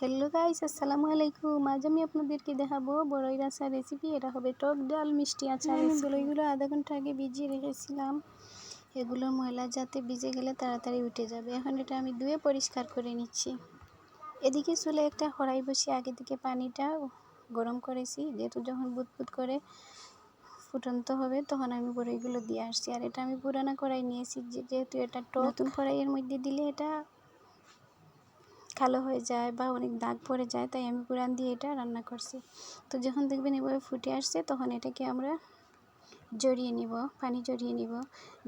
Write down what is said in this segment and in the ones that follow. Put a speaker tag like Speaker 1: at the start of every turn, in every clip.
Speaker 1: Hello guys আসসালামু আলাইকুম। আজ আমি আপনাদেরকে দেখাবো বড়ই রাসার রেসিপি এটা হবে টক ডাল মিষ্টি আচার বড়ইগুলো আধা ঘণ্টা আগে ভিজিয়ে রেখেছিলাম। এগুলো ময়লা যাতে ভিজে গেলে তাড়াতাড়ি উঠে যাবে। এখন এটা আমি ধুয়ে পরিষ্কার করে নিচ্ছি। এদিকে চুলে একটা কড়াই বসিয়ে আগে থেকে পানিটা গরম করেছি। যেহেতু যখন বুদবুদ করে ফুটন্ত হবে তখন আমি বড়ইগুলো দিয়ে আসছি। আর এটা আমি পুরানা কড়াই নিয়েছি যেহেতু এটা টক। নতুন কড়াইয়ের মধ্যে দিলে এটা কালো হয়ে যায় বা অনেক দাগ পড়ে যায়, তাই আমি পুরান দিয়ে এটা রান্না করছি। তো যখন দেখবেন এভাবে ফুটে আসছে, তখন এটাকে আমরা জড়িয়ে নিব, পানি জড়িয়ে নিব।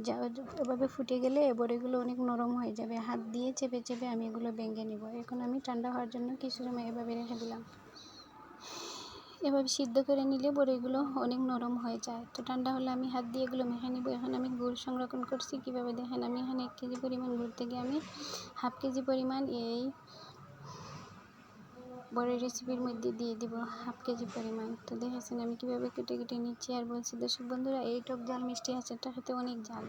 Speaker 1: যা এভাবে ফুটে গেলে বড়িগুলো অনেক নরম হয়ে যাবে। হাত দিয়ে চেপে চেপে আমি এগুলো ভেঙে নিব। এখন আমি ঠান্ডা হওয়ার জন্য কিছু সময় এভাবে রেখে দিলাম। এভাবে সিদ্ধ করে নিলে বড়িগুলো অনেক নরম হয়ে যায়। তো ঠান্ডা হলে আমি হাত দিয়ে এগুলো মেখে নিব। এখন আমি গুড় সংরক্ষণ করছি কীভাবে? দেখেন আমি এখানে এক কেজি পরিমাণ গুড় থেকে আমি হাফ কেজি পরিমাণ এই বড় রেসিপির মধ্যে দিয়ে দিব হাফ কেজি পরিমাণ। তো দেখেছেন আমি কীভাবে কেটে কেটে নিচ্ছি আর বলছি দর্শক বন্ধুরা এই টক জাল মিষ্টি আচারটা খেতে অনেক জাল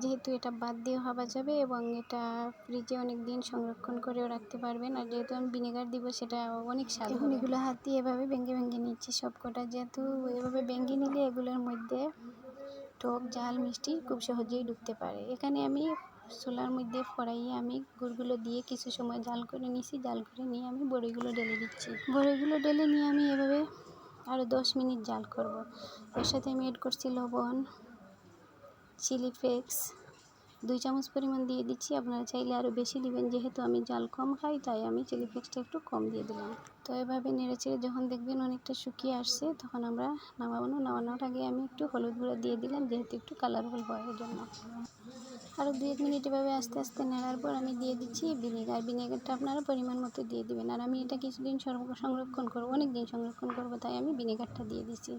Speaker 1: যেহেতু এটা বাদ দিয়েও হওয়া যাবে এবং এটা ফ্রিজে অনেক দিন সংরক্ষণ করেও রাখতে পারবেন আর যেহেতু আমি ভিনেগার দিব সেটা অনেক স্বাদ এখন এগুলো হাত দিয়ে এভাবে ভেঙে ভেঙে নিচ্ছি সব কটা যেহেতু এভাবে ভেঙে নিলে এগুলোর মধ্যে টক জাল মিষ্টি খুব সহজেই ঢুকতে পারে। এখানে আমি চুলার মধ্যে ফড়াইয়ে আমি গুড়গুলো দিয়ে কিছু সময় জাল করে নিছি। জাল করে নিয়ে আমি বড়িগুলো ডেলে দিচ্ছি। বড়িগুলো ডেলে নিয়ে আমি এভাবে আরও দশ মিনিট জাল করব। এর সাথে আমি এড করছি লবণ চিলি ফ্লেক্স দুই চামচ পরিমাণ দিয়ে দিচ্ছি। আপনারা চাইলে আরও বেশি দিবেন, যেহেতু আমি জাল কম খাই, তাই আমি চিলি ফ্লেক্সটা একটু কম দিয়ে দিলাম। তো এভাবে নেড়ে চেড়ে যখন দেখবেন অনেকটা শুকিয়ে আসছে, তখন আমরা নামাবো। নামানোর আগে আমি একটু হলুদ গুঁড়ো দিয়ে দিলাম, যেহেতু একটু কালারফুল এর জন্য আরও দু এক মিনিট এভাবে আস্তে আস্তে নেড়ার পর আমি দিয়ে দিচ্ছি ভিনেগার। ভিনেগারটা আপনারা পরিমাণ মতো দিয়ে দিবেন। আর আমি এটা কিছুদিন সংরক্ষণ করব অনেক দিন সংরক্ষণ করব, তাই আমি ভিনেগারটা দিয়ে দিচ্ছি।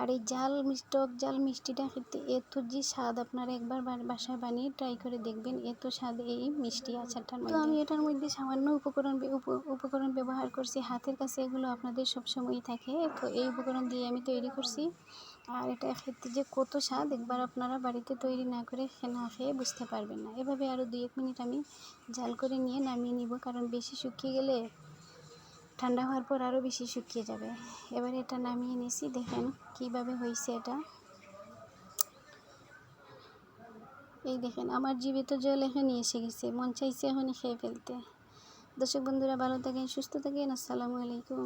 Speaker 1: আর এই জাল টক জাল মিষ্টিটা খেতে এত যে স্বাদ আপনারা একবার বাসায় বানিয়ে ট্রাই করে দেখবেন এত স্বাদ এই মিষ্টি আচারটার মধ্যে। তো আমি এটার মধ্যে সামান্য উপকরণ উপকরণ ব্যবহার করছি হাতের কাছে এগুলো আপনাদের সবসময়ই থাকে তো এই উপকরণ দিয়ে আমি তৈরি করছি। আর এটা খেতে যে কত স্বাদ একবার আপনারা বাড়িতে তৈরি না করে না খেয়ে বুঝতে পারবেন না। এভাবে আরও দুই এক মিনিট আমি জাল করে নিয়ে নামিয়ে নিব কারণ বেশি শুকিয়ে গেলে ঠান্ডা হওয়ার পর আরও বেশি শুকিয়ে যাবে। এবার এটা নামিয়ে নিছি, দেখেন কীভাবে হয়েছে এটা। এই দেখেন, আমার জীবিত জল এখনই এসে গেছে, মন চাইছে এখন খেয়ে ফেলতে। দর্শক বন্ধুরা, ভালো থাকেন, সুস্থ থাকেন, আসসালামু আলাইকুম।